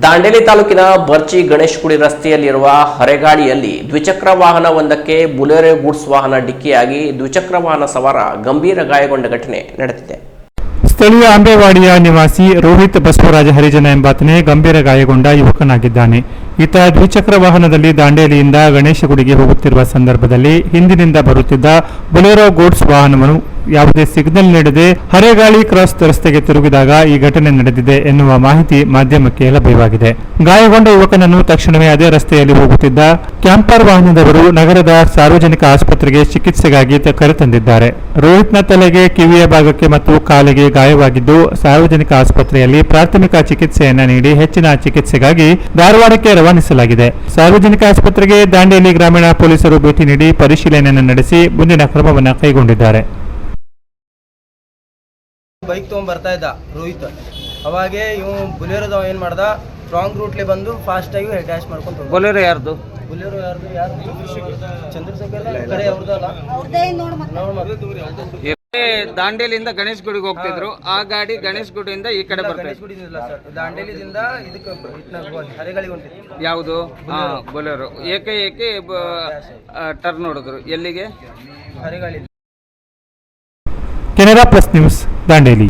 ದಾಂಡೇಲಿ ತಾಲೂಕಿನ ಬರ್ಚಿ ಗಣೇಶ್ ಗುಡಿ ರಸ್ತೆಯಲ್ಲಿರುವ ಹರೆಗಾಡಿಯಲ್ಲಿ ದ್ವಿಚಕ್ರ ವಾಹನ ಒಂದಕ್ಕೆ ಬುಲೆರೋ ಗೂಡ್ಸ್ ವಾಹನ ಡಿಕ್ಕಿಯಾಗಿ ದ್ವಿಚಕ್ರ ವಾಹನ ಸವಾರ ಗಂಭೀರ ಗಾಯಗೊಂಡ ಘಟನೆ ನಡೆದಿದೆ. ಸ್ಥಳೀಯ ಅಂಬೇವಾಡಿಯ ನಿವಾಸಿ ರೋಹಿತ್ ಬಸವರಾಜ ಹರಿಜನ ಎಂಬಾತನೇ ಗಂಭೀರ ಗಾಯಗೊಂಡ ಯುವಕನಾಗಿದ್ದಾನೆ. ಈತ ದ್ವಿಚಕ್ರ ವಾಹನದಲ್ಲಿ ದಾಂಡೇಲಿಯಿಂದ ಗಣೇಶಗುಡಿಗೆ ಹೋಗುತ್ತಿರುವ ಸಂದರ್ಭದಲ್ಲಿ ಹಿಂದಿನಿಂದ ಬರುತ್ತಿದ್ದ ಬೊಲೆರೋ ಗೂಡ್ಸ್ ವಾಹನವನ್ನು ಯಾವುದೇ ಸಿಗ್ನಲ್ ನೀಡದೆ ಹರೆಗಾಳಿ ಕ್ರಾಸ್ ರಸ್ತೆಗೆ ತಿರುಗಿದಾಗ ಈ ಘಟನೆ ನಡೆದಿದೆ ಎನ್ನುವ ಮಾಹಿತಿ ಮಾಧ್ಯಮಕ್ಕೆ ಲಭ್ಯವಾಗಿದೆ. ಗಾಯಗೊಂಡ ಯುವಕನನ್ನು ತಕ್ಷಣವೇ ಅದೇ ರಸ್ತೆಯಲ್ಲಿ ಹೋಗುತ್ತಿದ್ದ ಕ್ಯಾಂಪರ್ ವಾಹನದವರು ನಗರದ ಸಾರ್ವಜನಿಕ ಆಸ್ಪತ್ರೆಗೆ ಚಿಕಿತ್ಸೆಗಾಗಿ ಕರೆತಂದಿದ್ದಾರೆ. ರೋಹಿತ್ನ ತಲೆಗೆ ಕಿವಿಯ ಭಾಗಕ್ಕೆ ಮತ್ತು ಕಾಲಿಗೆ ಗಾಯವಾಗಿದ್ದು ಸಾರ್ವಜನಿಕ ಆಸ್ಪತ್ರೆಯಲ್ಲಿ ಪ್ರಾಥಮಿಕ ಚಿಕಿತ್ಸೆಯನ್ನ ನೀಡಿ ಹೆಚ್ಚಿನ ಚಿಕಿತ್ಸೆಗಾಗಿ ಧಾರವಾಡಕ್ಕೆ ರವಾನಿಸಲಾಗಿದೆ. ಸಾರ್ವಜನಿಕ ಆಸ್ಪತ್ರೆಗೆ ದಾಂಡೇಲಿ ಗ್ರಾಮೀಣ ಪೊಲೀಸರು ಭೇಟಿ ನೀಡಿ ಪರಿಶೀಲನೆಯನ್ನು ನಡೆಸಿ ಮುಂದಿನ ಕ್ರಮವನ್ನು ಕೈಗೊಂಡಿದ್ದಾರೆ. ಬೈಕ್ ತೊಗೊಂಡ್ ಬರ್ತಾ ಇದ್ದ ರೋಹಿತ್. ಅವಾಗೆ ಇವ್ ಬುಲೆರೋದವ ಏನ್ ಮಾಡ್ದ? ರಾಂಗ್ ರೂಟ್ಲಿ ಬಂದು ಫಾಸ್ಟ್ ಆಗಿ ಡ್ಯಾಶ್ ಮಾಡ್ಕೊಂತ ಹೋದ. ಬೊಲೆರೋ ಯಾರ್ದು? ಬುಲೆರೋ ಯಾರ್ದು? ಯಾರು ಚಂದ್ರಶೇಖರ್. ಕರೆ ಅವ್ರದ್ದಲ್ಲ ನೋಡ್ ಮತ್ತೆ. ಏ, ದಾಂಡೇಲಿಯಿಂದ ಗಣೇಶ್ ಗುಡಿಗೆ ಹೋಗ್ತಿದ್ರು. ಆ ಗಾಡಿ ಗಣೇಶ್ ಗುಡಿಯಿಂದ ಈ ಕಡೆ ಬರ್ತಾ ಗಣೇಶ್ ಗುಡಿ ಇಲ್ಲ ಸರ್ ದಾಂಡೇಲಿದಿಂದ ಇದಕ್ಕೆ ಹರೆಗಳಿಗೆ ಹೊಂಟಿತ್ತು ಯಾವುದು? ಹಾ ಬೊಲೆರೋ. ಏಕೆ ಏಕೆ ಟರ್ನ್ ಹೊಡೆದ್ರು. ಎಲ್ಲಿಗೆ? ಹರೆಗಾಳಿ ജനത പ്ലസ് ന്യൂസ് ദാണ്ടേലി.